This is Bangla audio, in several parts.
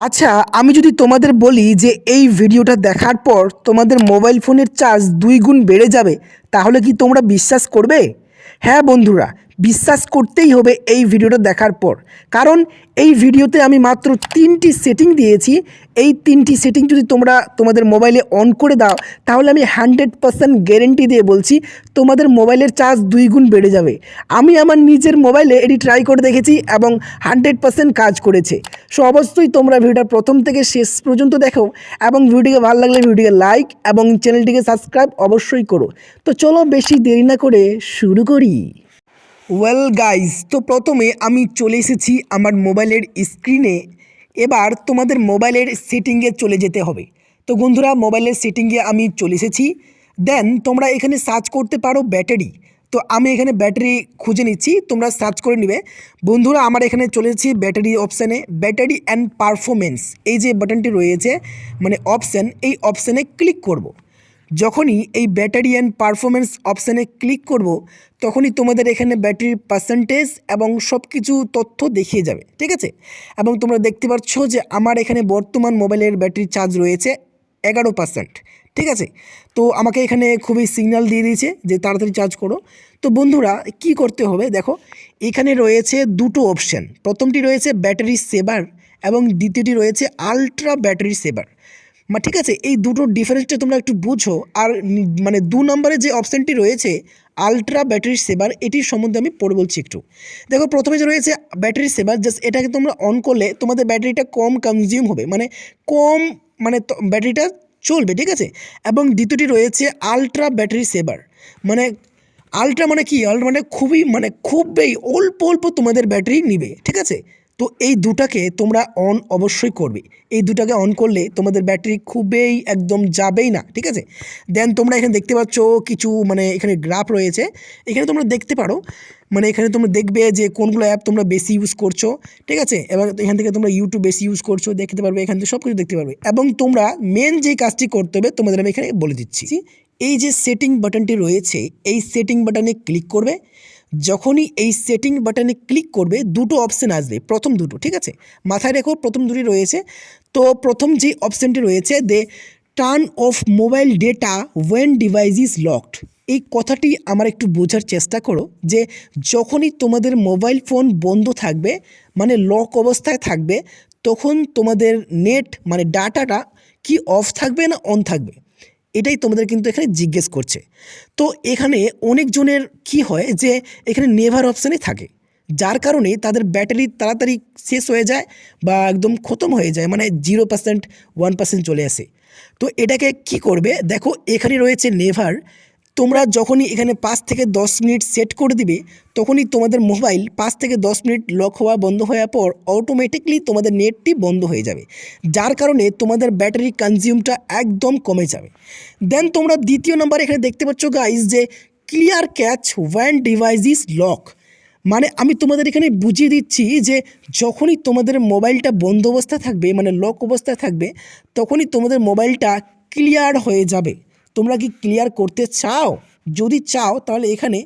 আচ্ছা আমি যদি তোমাদের বলি যে এই ভিডিওটা দেখার পর তোমাদের মোবাইল ফোনের চার্জ দুই গুণ বেড়ে যাবে, তাহলে কি তোমরা বিশ্বাস করবে? হ্যাঁ বন্ধুরা বিশ্বাস করতেই হবে এই ভিডিওটা দেখার পর। কারণ এই ভিডিওতে আমি মাত্র তিনটি সেটিং দিয়েছি। এই তিনটি সেটিং যদি তোমরা তোমাদের মোবাইলে অন করে দাও, তাহলে আমি হান্ড্রেড পার্সেন্ট গ্যারেন্টি দিয়ে বলছি, তোমাদের মোবাইলের চার্জ দুই গুণ বেড়ে যাবে। আমি আমার নিজের মোবাইলে এটি ট্রাই করে দেখেছি এবং হান্ড্রেড পার্সেন্ট কাজ করেছে। সো, অবশ্যই তোমরা ভিডিওটা প্রথম থেকে শেষ পর্যন্ত দেখো এবং ভিডিওকে ভালো লাগলে ভিডিওকে লাইক এবং চ্যানেলটিকে সাবস্ক্রাইব অবশ্যই করো। তো চলো বেশি দেরি না করে শুরু করি। ওয়েল গাইজ তো প্রথমে আমি চলে এসেছি আমার মোবাইলের স্ক্রিনে। এবার তোমাদের মোবাইলের সেটিংয়ে চলে যেতে হবে। তো বন্ধুরা, মোবাইলের সেটিংয়ে আমি চলে এসেছি। দেন তোমরা এখানে সার্চ করতে পারো ব্যাটারি তো আমি এখানে ব্যাটারি খুঁজে নিচ্ছি, তোমরা সার্চ করে নিবে। বন্ধুরা, আমার এখানে চলে এসেছি ব্যাটারি অপশানে ব্যাটারি অ্যান্ড পারফরমেন্স এই যে বাটনটি রয়েছে মানে অপশান এই অপশানে ক্লিক করব। যখনই এই ব্যাটারি অ্যান্ড পারফরমেন্স অপশানে ক্লিক করব, তখনই তোমাদের এখানে ব্যাটারির পার্সেন্টেজ এবং সব কিছু তথ্য দেখিয়ে যাবে, ঠিক আছে? এবং তোমরা দেখতে পাচ্ছ যে আমার এখানে বর্তমান মোবাইলের ব্যাটারি চার্জ রয়েছে এগারো পার্সেন্ট ঠিক আছে? তো আমাকে এখানে খুবই সিগন্যাল দিয়ে দিয়েছে যে তাড়াতাড়ি চার্জ করো। তো বন্ধুরা, কি করতে হবে? দেখো, এখানে রয়েছে দুটো অপশান প্রথমটি রয়েছে ব্যাটারি সেভার এবং দ্বিতীয়টি রয়েছে আলট্রা ব্যাটারি সেভার ঠিক আছে, এই দুটোর ডিফারেন্সটা তোমরা একটু বুঝো। আর মানে দু নম্বরে যে অপশানটি রয়েছে আলট্রা ব্যাটারি সেভার এটির সম্বন্ধে আমি পড়ে বলছি একটু। দেখো, প্রথমে যে রয়েছে ব্যাটারি সেভার জাস্ট এটাকে তোমরা অন করলে তোমাদের ব্যাটারিটা কম কনজিউম হবে। মানে কম মানে ব্যাটারিটা চলবে, ঠিক আছে? এবং দ্বিতীয়টি রয়েছে আলট্রা ব্যাটারি সেভার মানে আলট্রা মানে কি? আলট্রা মানে খুবই মানে খুবই অল্প অল্প তোমাদের ব্যাটারি নিবে, ঠিক আছে? তো এই দুটাকে তোমরা অন অবশ্যই করবে। এই দুটাকে অন করলে তোমাদের ব্যাটারি খুবই একদম যাবেই না, ঠিক আছে? দেন তোমরা এখানে দেখতে পাচ্ছ কিছু মানে এখানে গ্রাফ রয়েছে। এখানে তোমরা দেখতে পারো মানে এখানে তোমরা দেখবে যে কোনগুলো অ্যাপ তোমরা বেশি ইউজ করছ, ঠিক আছে? এবং এখান থেকে তোমরা ইউটিউব বেশি ইউজ করছ, দেখতে পারবে, এখান থেকে সব কিছু দেখতে পারবে। এবং তোমরা মেন যে কাজটি করতে হবে তোমাদের আমি এখানে বলে দিচ্ছি। এই যে সেটিং বাটনটি রয়েছে, এই সেটিং বাটনে ক্লিক করবে। যখনই এই সেটিং বাটনে ক্লিক করবে, দুটো অপশান আসবে। প্রথম দুটো, ঠিক আছে? মাথায় রেখো, প্রথম দুটি রয়েছে। তো প্রথম যে অপশানটি রয়েছে they turn off mobile data when device is locked এই কথাটি আমার একটু বোঝার চেষ্টা করো যে যখনই তোমাদের মোবাইল ফোন বন্ধ থাকবে মানে লক অবস্থায় থাকবে, তখন তোমাদের নেট মানে ডাটাটা কি অফ থাকবে না অন থাকবে? এটাই তোমাদের কিন্তু এখানে জিজ্ঞেস করছে। তো এখানে অনেকজনের কি হয় যে এখানে নেভার অপশানে থাকে। যার কারণে তাদের ব্যাটারি তাড়াতাড়ি শেষ হয়ে যায় বা একদম খতম হয়ে যায় মানে জিরো পার্সেন্ট ওয়ান পার্সেন্ট চলে আসে। তো এটাকে কি করবে? দেখো এখানে রয়েছে নেভার। তোমরা যখনই এখানে পাঁচ থেকে দশ মিনিট সেট করে দিবে, তখনই তোমাদের মোবাইল পাঁচ থেকে দশ মিনিট লক হওয়া বন্ধ হওয়ার পর অটোমেটিকলি তোমাদের নেটটি বন্ধ হয়ে যাবে। যার কারণে তোমাদের ব্যাটারি কনজিউমটা একদম কমে যাবে। দেন তোমরা দ্বিতীয় নাম্বার এখানে দেখতে পাচ্ছ গাইজ যে clear cache when device is lock মানে আমি তোমাদের এখানে বুঝিয়ে দিচ্ছি যে যখনই তোমাদের মোবাইলটা বন্ধ অবস্থায় থাকবে মানে লক অবস্থায় থাকবে, তখনই তোমাদের মোবাইলটা ক্লিয়ার হয়ে যাবে। তোমরা কি ক্লিয়ার করতে চাও? যদি চাও তাহলে এখানে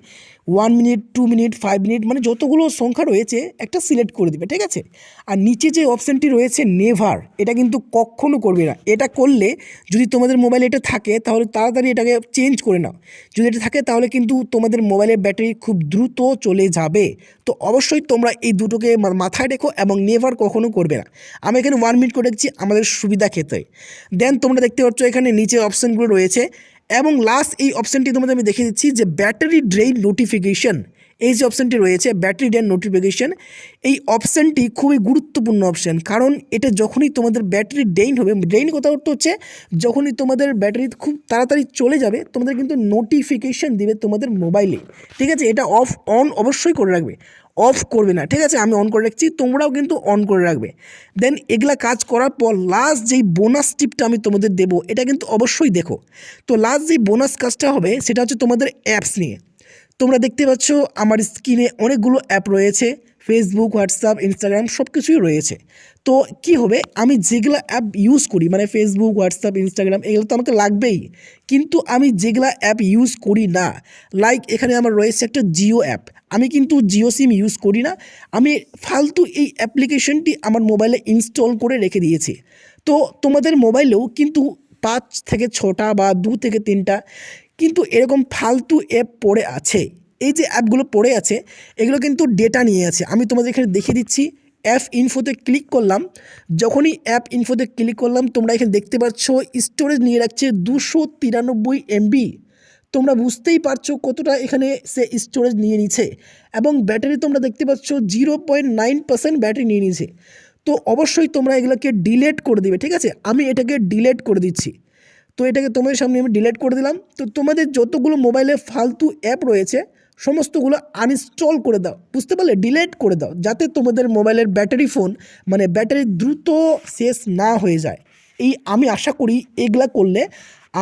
one minute two minute five minute মানে যতগুলো সংখ্যা রয়েছে একটা সিলেক্ট করে দিবে, ঠিক আছে? আর নিচে যে অপশানটি রয়েছে নেভার এটা কিন্তু কখনো করবে না। এটা করলে যদি তোমাদের মোবাইলে এটা থাকে, তাহলে তাড়াতাড়ি এটাকে চেঞ্জ করে নাও। যদি এটা থাকে, তাহলে কিন্তু তোমাদের মোবাইলের ব্যাটারি খুব দ্রুত চলে যাবে। তো অবশ্যই তোমরা এই দুটোকে মাথায় রেখো এবং নেভার কখনো করবে না। আমি এখানে ওয়ান মিনিট করে দেখছি আমাদের সুবিধা ক্ষেত্রে। দেন তোমরা দেখতে পাচ্ছ এখানে নিচে অপশানগুলো রয়েছে। এবং লাস্ট এই অপশানটি তোমাদের আমি দেখে দিচ্ছি যে ব্যাটারি ড্রেইন নোটিফিকেশন এই যে অপশানটি রয়েছে ব্যাটারি ড্রেন নোটিফিকেশন এই অপশানটি খুবই গুরুত্বপূর্ণ অপশান কারণ এটা যখনই তোমাদের ব্যাটারি ড্রেইন হবে ড্রেইন কথা অর্থ হচ্ছে যখনই তোমাদের ব্যাটারি খুব তাড়াতাড়ি চলে যাবে, তোমাদের কিন্তু নোটিফিকেশন দিবে তোমাদের মোবাইলে ঠিক আছে? এটা অফ অন অবশ্যই করে রাখবে। অফ করবে না। ঠিক আছে? আমি অন করে রাখছি, তোমরাও কিন্তু অন করে রাখবে। দেন এগুলা কাজ করার পর লাস্ট যেই বোনাস টিপটা আমি তোমাদের দেব, এটা কিন্তু অবশ্যই দেখো। তো লাস্ট যেই বোনাস কাজটা হবে, সেটা হচ্ছে তোমাদের অ্যাপস নিয়ে। তোমরা দেখতে পাচ্ছ, আমার স্ক্রিনে অনেকগুলো অ্যাপ রয়েছে। ফেসবুক হোয়াটসঅ্যাপ ইনস্টাগ্রাম সব কিছুই রয়েছে। তো কি হবে? আমি যেগুলো অ্যাপ ইউজ করি মানে ফেসবুক হোয়াটসঅ্যাপ ইনস্টাগ্রাম এগুলো তো আমাকে লাগবেই। কিন্তু আমি যেগুলো অ্যাপ ইউজ করি না লাইক এখানে আমার রয়েছে একটা জিও অ্যাপ আমি কিন্তু জিও সিম ইউজ করি না। আমি ফালতু এই অ্যাপ্লিকেশনটি আমার মোবাইলে ইনস্টল করে রেখে দিয়েছি। তো তোমাদের মোবাইলেও কিন্তু পাঁচ থেকে ছটা বা দু থেকে তিনটা কিন্তু এরকম ফালতু অ্যাপ পড়ে আছে। এই যে অ্যাপগুলো পড়ে আছে, এগুলো কিন্তু ডেটা নিয়ে আছে। আমি তোমাদের এখানে দেখিয়ে দিচ্ছি অ্যাপ ইনফোতে ক্লিক করলাম। যখনই অ্যাপ ইনফোতে ক্লিক করলাম, তোমরা এখানে দেখতে পাচ্ছ স্টোরেজ নিয়ে রাখছে দুশো তিরানব্বই এমবি তোমরা বুঝতেই পারছ কতটা এখানে সে স্টোরেজ নিয়ে নিচ্ছে এবং ব্যাটারি তোমরা দেখতে পাচ্ছ zero point nine percent battery নিয়ে নিয়েছে। তো অবশ্যই তোমরা এগুলোকে ডিলেট করে দিবে, ঠিক আছে? আমি এটাকে ডিলেট করে দিচ্ছি। তো এটাকে তোমাদের সামনে আমি ডিলেট করে দিলাম। তো তোমাদের যতগুলো মোবাইলে ফালতু অ্যাপ রয়েছে সমস্তগুলো আনইনস্টল করে দাও। বুঝতে পারলে? ডিলেট করে দাও, যাতে তোমাদের মোবাইলের ব্যাটারি ফোন মানে ব্যাটারি দ্রুত শেষ না হয়ে যায়। এই আমি আশা করি এগুলা করলে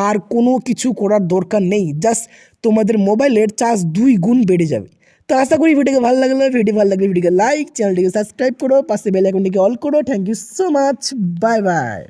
আর কোনো কিছু করার দরকার নেই। জাস্ট তোমাদের মোবাইলের চার্জ দুই গুণ বেড়ে যাবে। তো আশা করি ভিডিওকে ভালো লাগলে। ভিডিও ভালো লাগলে ভিডিওকে লাইক চ্যানেলটিকে সাবস্ক্রাইব করো, পাশে বেল আইকনটিকে অল করো। Thank you so much bye bye